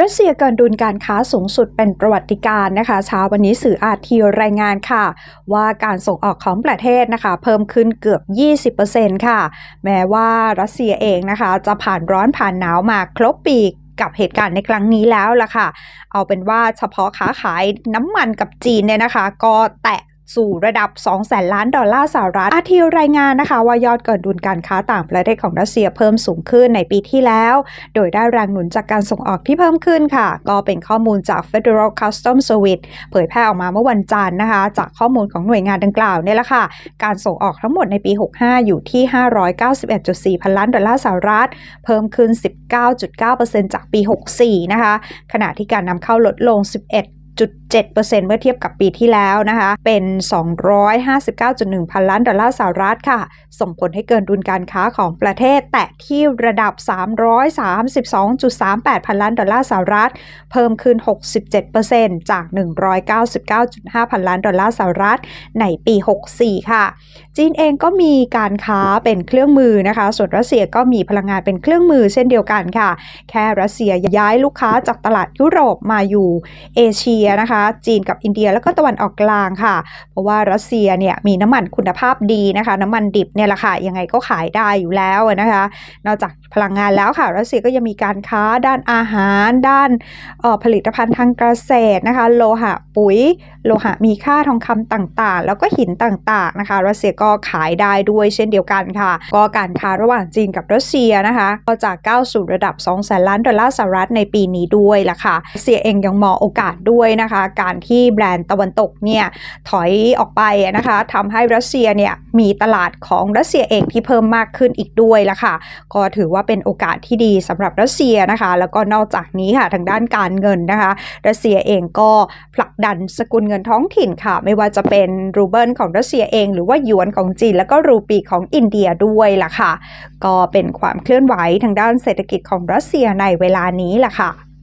รัสเซียเกินดุลการค้าสูงสุดเป็นประวัติการณ์นะคะเช้าวันนี้สื่ออาทีรายงานค่ะ ว่าการส่งออกของประเทศนะคะ เพิ่มขึ้นเกือบ 20%ค่ะ แม้ว่ารัสเซียเองนะคะ จะผ่านร้อนผ่านหนาวมาครบปีกับเหตุการณ์ในครั้งนี้แล้วล่ะค่ะ เอาเป็นว่าเฉพาะค้าขายน้ำมันกับจีนเนี่ยนะคะ ก็แตะ สู่ระดับ 2 แสนล้านดอลลาร์สหรัฐ อาทีรายงานนะคะว่ายอดเกินดุลการค้าต่างประเทศของรัสเซียเพิ่มสูงขึ้นในปีที่แล้ว โดยได้แรงหนุนจากการส่งออกที่เพิ่มขึ้นค่ะ ก็เป็นข้อมูลจาก Federal Customs Service เผยแพร่ออกมาเมื่อวันจันทร์นะคะ จากข้อมูลของหน่วยงานดังกล่าวเนี่ยแหละค่ะ การส่งออกทั้งหมดในปี 65 อยู่ที่ 591.4 พันล้านดอลลาร์สหรัฐ เพิ่มขึ้น 19.9%จากปี 64 นะคะ ขณะที่การนำเข้าลดลง 11 7%เมื่อเทียบกับปีที่แล้วนะคะ เป็น 259.1 พันล้านดอลลาร์สหรัฐค่ะ ส่งผลให้เกินดุลการค้าของประเทศ แตะที่ระดับ 332.38 พันล้านดอลลาร์สหรัฐ เพิ่มขึ้น 67%จาก 199.5 พันล้านดอลลาร์สหรัฐในปี 64 ค่ะ จีนเองก็มีการค้าเป็นเครื่องมือนะคะ ส่วนรัสเซียก็มีพลังงานเป็นเครื่องมือเช่นเดียวกันค่ะ แค่รัสเซียย้ายลูกค้าจากตลาดยุโรปมาอยู่เอเชียนะคะจีนกับอินเดียแล้วก็ตะวันออกกลางค่ะ เพราะว่ารัสเซียเนี่ยมีน้ำมันคุณภาพดีนะคะ น้ำมันดิบเนี่ยแหละค่ะยังไงก็ขายได้อยู่แล้วนะคะ นอกจากพลังงานแล้วค่ะ รัสเซียก็ยังมีการค้าด้านอาหาร ด้านผลิตภัณฑ์ทางเกษตรนะคะ โลหะปุ๋ย โลหะมีค่าทองคำต่างๆ แล้วก็หินต่างๆนะคะ รัสเซียก็ขายได้ด้วยเช่นเดียวกันค่ะ ก็การค้าระหว่างจีนกับรัสเซียนะคะก็จะก้าวสู่ระดับ2แสนล้านดอลลาร์สหรัฐในปีนี้ด้วยล่ะค่ะรัสเซียเองยังมองโอกาสด้วยนะคะการที่แบรนด์ตะวันตกเนี่ยถอยออกไปนะคะทำให้รัสเซียเนี่ยมีตลาดของรัสเซียเองที่เพิ่มมากขึ้นอีกด้วยล่ะค่ะ ก็ถือว่าเป็นโอกาสที่ดีสำหรับรัสเซียนะคะ แล้วก็นอกจากนี้ค่ะทางด้านการเงินนะคะ รัสเซียเองก็ผลักดันสกุลเงินท้องถิ่นค่ะ ไม่ว่าจะเป็นรูเบิลของรัสเซียเอง หรือว่าหยวนของจีน แล้วก็รูปีของอินเดียด้วยล่ะค่ะ ก็เป็นความเคลื่อนไหวทางด้านเศรษฐกิจของรัสเซียในเวลานี้ล่ะค่ะ